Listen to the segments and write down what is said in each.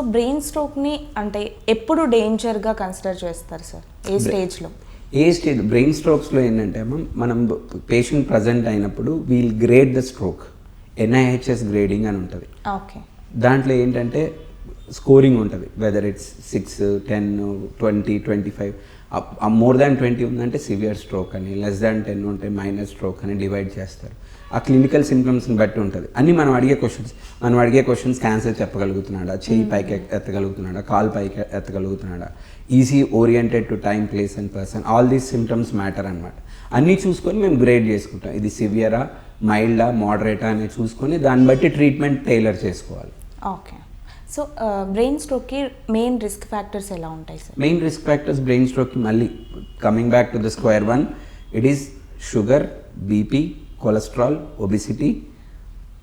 Brain స్ట్రోక్ని అంటే ఎప్పుడు డేంజర్గా consider చేస్తారు సార్? ఏ స్టేజ్లో? ఏ స్టేజ్ బ్రెయిన్ స్ట్రోక్స్లో ఏంటంటే మనం పేషెంట్ ప్రజెంట్ అయినప్పుడు we'll grade the stroke. NIHSS grading అని ఉంటుంది. ఓకే. దాంట్లో ఏంటంటే స్కోరింగ్ ఉంటుంది. Whether it's six ten twenty twenty five more than twenty ఉందంటే సివియర్ స్ట్రోక్ అని లెస్ దాన్ టెన్ ఉంటే మైనర్ స్ట్రోక్ అని డివైడ్ చేస్తారు. ఆ క్లినికల్ సిమ్టమ్స్ని బట్టి ఉంటుంది. అన్ని మనం అడిగే క్వశ్చన్స్ మనం అడిగే క్వశ్చన్స్ క్యాన్సర్ చెప్పగలుగుతున్నాడా? చెయ్యి పైకి ఎత్- ఎత్తగలుగుతున్నాడా? కాల్ పైకి ఎత్తగలుగుతున్నాడా? Is he oriented to time place and person. All these symptoms matter అనమాట అన్నీ చూసుకొని మేము గ్రేడ్ చేసుకుంటాం. ఇది సివియరా మైల్డా మోడరేటా అనేది చూసుకొని దాన్ని బట్టి ట్రీట్మెంట్ టైలర్ చేసుకోవాలి. ఓకే. సో బ్రెయిన్ స్ట్రోక్కి మెయిన్ రిస్క్ ఫ్యాక్టర్స్ ఎలా ఉంటాయి sir main risk factors brain స్ట్రోక్కి మళ్ళీ coming back to the square one it is sugar BP cholesterol obesity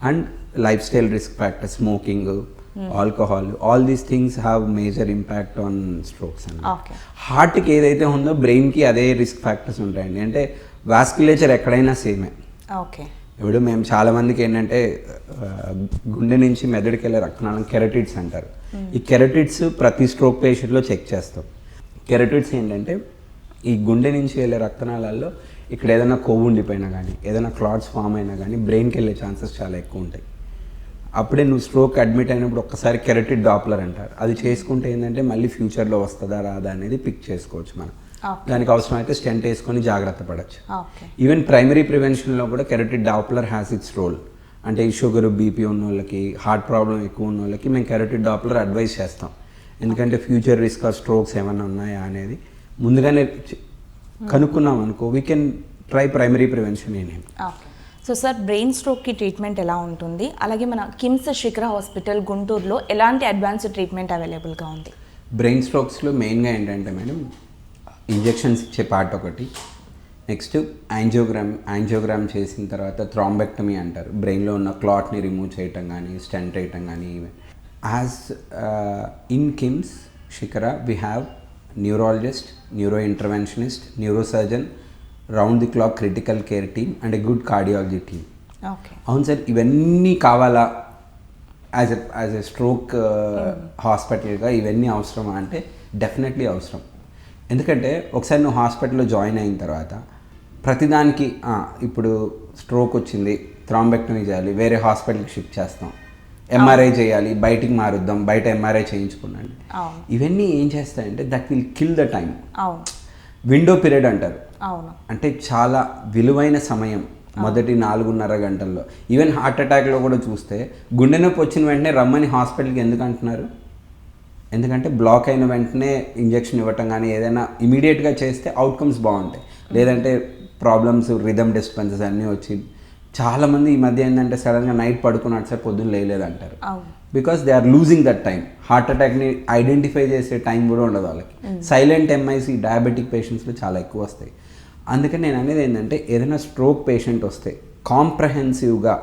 and life style risk factor smoking alcohol all these things have major impact on strokes అండి okay హార్ట్కి ఏదైతే ఉందో బ్రెయిన్కి అదే risk factors ఉంటాయండి. అంటే వాస్కులేచర్ ఎక్కడైనా సేమే ఓకే ఇప్పుడు మేము చాలామందికి ఏంటంటే గుండె నుంచి మెదడుకి వెళ్ళే రక్తనాళం కెరటిడ్స్ అంటారు. ఈ కెరటిడ్స్ ప్రతి స్ట్రోక్ పేషెంట్లో చెక్ చేస్తాం. కెరటిడ్స్ ఏంటంటే ఈ గుండె నుంచి వెళ్ళే రక్తనాళాల్లో ఇక్కడ ఏదైనా కొవ్వు ఉండిపోయినా కానీ ఏదైనా క్లాట్స్ ఫామ్ అయినా కానీ బ్రెయిన్కి వెళ్ళే ఛాన్సెస్ చాలా ఎక్కువ ఉంటాయి. అప్పుడే నువ్వు స్ట్రోక్ అడ్మిట్ అయినప్పుడు ఒక్కసారి కెరటిడ్ డాప్లర్ అంటారు. అది చేసుకుంటే ఏంటంటే మళ్ళీ ఫ్యూచర్లో వస్తుందా రాదా అనేది పిక్ చేసుకోవచ్చు మనం. దానికి అవసరం అయితే స్టెంట్ వేసుకొని జాగ్రత్త పడవచ్చు ఈవెన్ ప్రైమరీ ప్రివెన్షన్లో కూడా carotid doppler has its role అంటే ఈ షుగర్ బీపీ ఉన్న వాళ్ళకి హార్ట్ ప్రాబ్లం ఎక్కువ ఉన్న వాళ్ళకి మేము కెరటిడ్ డాప్లర్ అడ్వైస్ చేస్తాం. ఎందుకంటే ఫ్యూచర్ రిస్క్ ఆఫ్ స్ట్రోక్స్ ఏమైనా ఉన్నాయా అనేది ముందుగానే చి- కనుక్కున్నాం అనుకో we can try primary prevention ఏనేమి so sir brain స్ట్రోక్కి ట్రీట్మెంట్ ఎలా ఉంటుంది? అలాగే మన కిమ్స్ శిఖర హాస్పిటల్ గుంటూరులో ఎలాంటి అడ్వాన్స్డ్ ట్రీట్మెంట్ అవైలబుల్గా ఉంది? బ్రెయిన్ స్ట్రోక్స్లో మెయిన్గా ఏంటంటే మేడం ఇంజెక్షన్స్ ఇచ్చే పార్ట్ ఒకటి. నెక్స్ట్ యాంజియోగ్రామ్ యాంజియోగ్రామ్ చేసిన తర్వాత థ్రాంబెక్టమీ అంటారు. బ్రెయిన్లో ఉన్న క్లాట్ని రిమూవ్ చేయటం కానీ స్టెంట్ వేయటం కానీ as in KIMS Shikhara we have neurologist neuro interventionist neuro surgeon round the clock critical care team and a good cardiology team అవును సార్ ఇవన్నీ కావాలా? As a as a stroke హాస్పిటల్గా ఇవన్నీ అవసరమా? అంటే డెఫినెట్లీ అవసరం. ఎందుకంటే ఒకసారి నువ్వు హాస్పిటల్లో జాయిన్ అయిన తర్వాత ప్రతిదానికి "ఆ, ఇప్పుడు స్ట్రోక్ వచ్చింది థ్రాంబెక్టమీ చేయాలి వేరే హాస్పిటల్కి షిఫ్ట్ చేస్తాం ఎంఆర్ఐ చేయాలి బయటికి మారుద్దాం బయట ఎంఆర్ఐ చేయించుకున్నాండి ఇవన్నీ ఏం చేస్తాయంటే that will kill the time window period అంటారు. అంటే చాలా విలువైన సమయం మొదటి నాలుగున్నర గంటల్లో. ఈవెన్ హార్ట్ అటాక్లో కూడా చూస్తే గుండె నొప్పి వచ్చిన వెంటనే రమ్మని హాస్పిటల్కి ఎందుకు అంటున్నారు? ఎందుకంటే బ్లాక్ అయిన వెంటనే ఇంజెక్షన్ ఇవ్వటం కానీ ఏదైనా ఇమీడియట్గా చేస్తే అవుట్కమ్స్ బాగుంటాయి. లేదంటే ప్రాబ్లమ్స్ రిథమ్ డిస్టర్బెన్సెస్ అన్నీ వచ్చి చాలామంది ఈ మధ్య ఏంటంటే సడన్గా నైట్ పడుకున్నాడు సార్ పొద్దున్న లేలేదంటారు అవును. Because they are losing that time heart అటాక్ని identify చేసే టైం కూడా ఉండదు వాళ్ళకి. సైలెంట్ ఎంఐసి డయాబెటిక్ పేషెంట్స్లో చాలా ఎక్కువ వస్తాయి. అందుకని నేను అనేది ఏంటంటే ఏదైనా స్ట్రోక్ పేషెంట్ వస్తే కాంప్రహెన్సివ్గా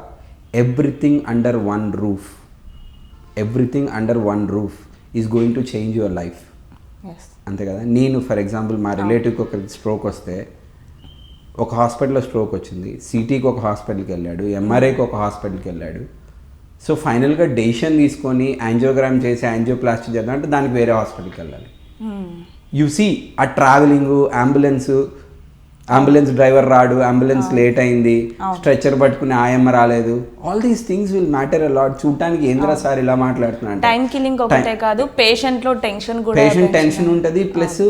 everything under one roof everything under one roof is going to change your life అంతే కదా? నేను ఫర్ ఎగ్జాంపుల్ మా రిలేటివ్కి ఒక స్ట్రోక్ వస్తే ఒక హాస్పిటల్లో స్ట్రోక్ వచ్చింది. సిటీకి ఒక హాస్పిటల్కి వెళ్ళాడు. ఎంఆర్ఐకి ఒక హాస్పిటల్కి వెళ్ళాడు. సో ఫైనల్గా డెసిషన్ తీసుకొని యాంజియోగ్రామ్ చేసి యాంజియోప్లాస్టిక్ చేద్దాం అంటే దానికి వేరే హాస్పిటల్కి వెళ్ళాలి. యు సీ ఆ ట్రావెలింగ్ అంబులెన్స్ అంబులెన్స్ డ్రైవర్ రాడు అంబులెన్స్ లేట్ అయింది స్ట్రెచర్ పట్టుకుని ఆయమ్మ రాలేదు. All these things will matter a lot చూడటానికి ఏంద్రా సార్ ఇలా మాట్లాడుతున్నా టైం కిల్లింగ్ ఒకటే కాదు పేషెంట్లో టెన్షన్ కూడా పేషెంట్ టెన్షన్ ఉంటుంది ప్లస్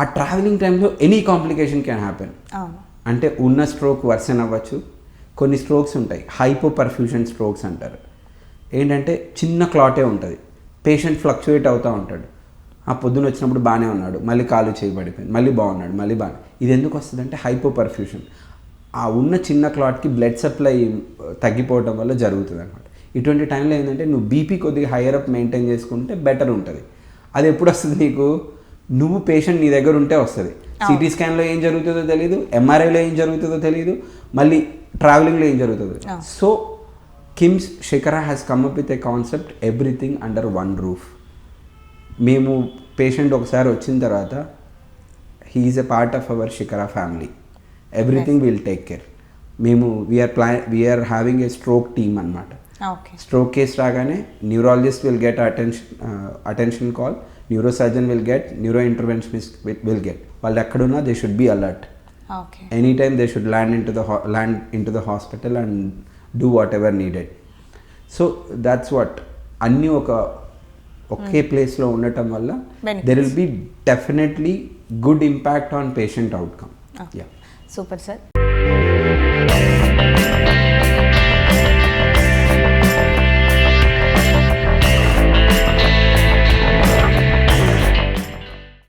ఆ ట్రావెలింగ్ టైంలో ఎనీ కాంప్లికేషన్ క్యాన్ హ్యాపెన్ అంటే ఉన్న స్ట్రోక్ వర్సన్ అవ్వచ్చు. కొన్ని స్ట్రోక్స్ ఉంటాయి హైపో పర్ఫ్యూషన్ స్ట్రోక్స్ అంటారు. ఏంటంటే చిన్న క్లాటే ఉంటుంది. పేషెంట్ ఫ్లక్చుయేట్ అవుతూ ఉంటాడు. ఆ పొద్దున వచ్చినప్పుడు బాగానే ఉన్నాడు. మళ్ళీ కాలు చేయబడిపోయింది మళ్ళీ బాగున్నాడు. మళ్ళీ బాగా ఇది ఎందుకు వస్తుంది అంటే హైపో పర్ఫ్యూషన్ ఆ ఉన్న చిన్న క్లాట్కి బ్లడ్ సప్లై తగ్గిపోవడం వల్ల జరుగుతుంది అనమాట ఇటువంటి టైంలో ఏంటంటే నువ్వు బీపీ కొద్దిగా హైయర్ అప్ మెయింటైన్ చేసుకుంటే బెటర్ ఉంటుంది. అది ఎప్పుడు వస్తుంది నీకు? నువ్వు పేషెంట్ నీ దగ్గర ఉంటే వస్తుంది. సిటీ స్కాన్లో ఏం జరుగుతుందో తెలియదు ఎంఆర్ఐలో ఏం జరుగుతుందో తెలియదు మళ్ళీ ట్రావెలింగ్లో ఏం జరుగుతుందో so KIMS Shikhara has come up with a concept everything under one roof మేము పేషెంట్ ఒకసారి వచ్చిన తర్వాత he's a part of our Shikhara family everything will take care మేము వీఆర్ ప్లా we're having a stroke team అనమాట stroke case రాగానే neurologist will get attention attention call neuro surgeon will get neuro interventionist will get వాళ్ళు ఎక్కడున్నా they should be alert any time they should land into the land into the hospital and do whatever needed so that's what అన్నీ ఒక ఒకే ప్లేస్లో ఉండటం వల్ల. There will be definitely good impact on patient outcome super sir